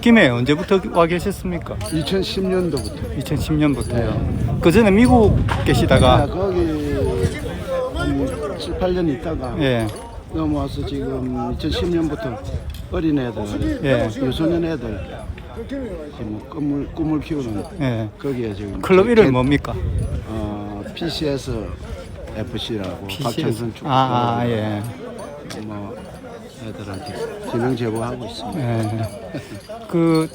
김해 언제부터 와 계셨습니까? 2010년도부터. 2010년부터요. 그 전에 미국 아, 계시다가 거기 한 7, 8년 있다가 예, 넘어와서 지금 2010년부터 어린 애들, 예. 유소년 애들 지금 뭐 꿈을 꿈을 키우는 예. 거기에 지금 클럽 개- 이름이 뭡니까? 어, PCS FC라고. 박천선 축구 아, 아, 예. 뭐 애들한테 지명 제보하고 있습니다. 예. 그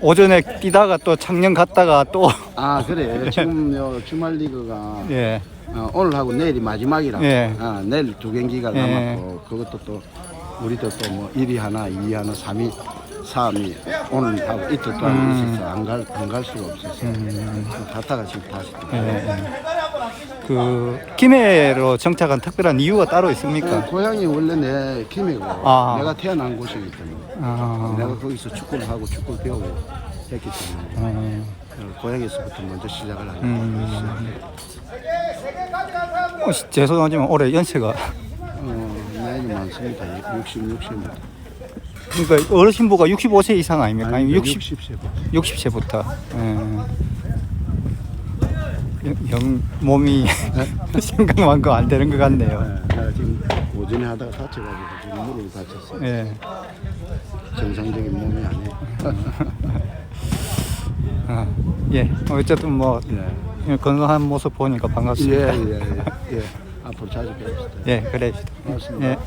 오전에 뛰다가 또 작년 갔다가 또 아 그래 지금 요 주말 리그가 예. 어, 오늘 하고 내일이 마지막이라. 예. 아, 내일 두 경기가 예. 남았고 그것도 또 우리도 또 뭐 1위 하나, 2위 하나, 3위, 3위 오늘 하고 이틀 동안 음. 있어서 안갈 안 갈 수가 없어서 갔다가 지금 다시 또. 예. 예. 그 김해로 정착한 특별한 이유가 따로 있습니까? 어, 고향이 원래 내 김해고. 아. 내가 태어난 곳이기 때문에. 아, 내가 거기서 축구를 하고 축구를 배우고 했기 때문에. 어, 어, 고향에서부터 먼저 시작을 하고 음. 어, 시- 죄송하지만 올해 연세가? 어, 나이는 많습니다. 60, 60 그러니까 어르신부가 65세 이상 아닙니까? 아니 60 60세 60세부터. 영, 영 몸이 생각만큼 안 되는 것 같네요. 내가 지금 오전에 하다가 다쳐가지고 지금 무릎을 다쳤어 예. 정상적인 몸이 아니에요 아, 예. 어쨌든 뭐 예. 건강한 모습 보니까 반갑습니다. 예, 예, 예. 예. 앞으로 자주 뵙시다 예, 그래. 고맙습니다 예.